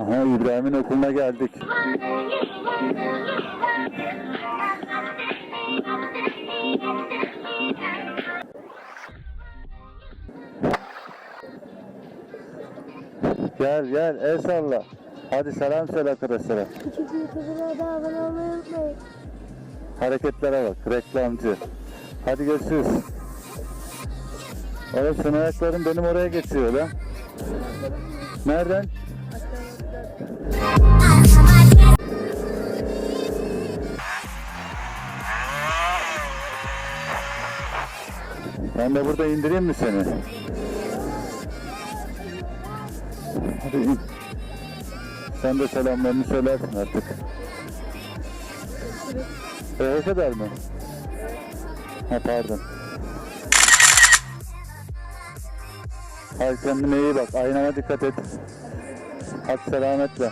Aha İbrahim'in okuluna geldik. Gel gel el salla. Hadi selam söyle arkadaşlara. Küçük YouTuber'a da abone olmayı unutmayın. Hareketlere bak reklamcı. Hadi görüşürüz. Evet senin ayakların benim oraya geçiyor lan. Nereden? Ben de burada indireyim mi seni? Hadi in. Sen de selamlarını söylersin artık. E, o kadar mı? Ha pardon. Hadi kendine iyi bak. Aynama dikkat et. Hadi selametle.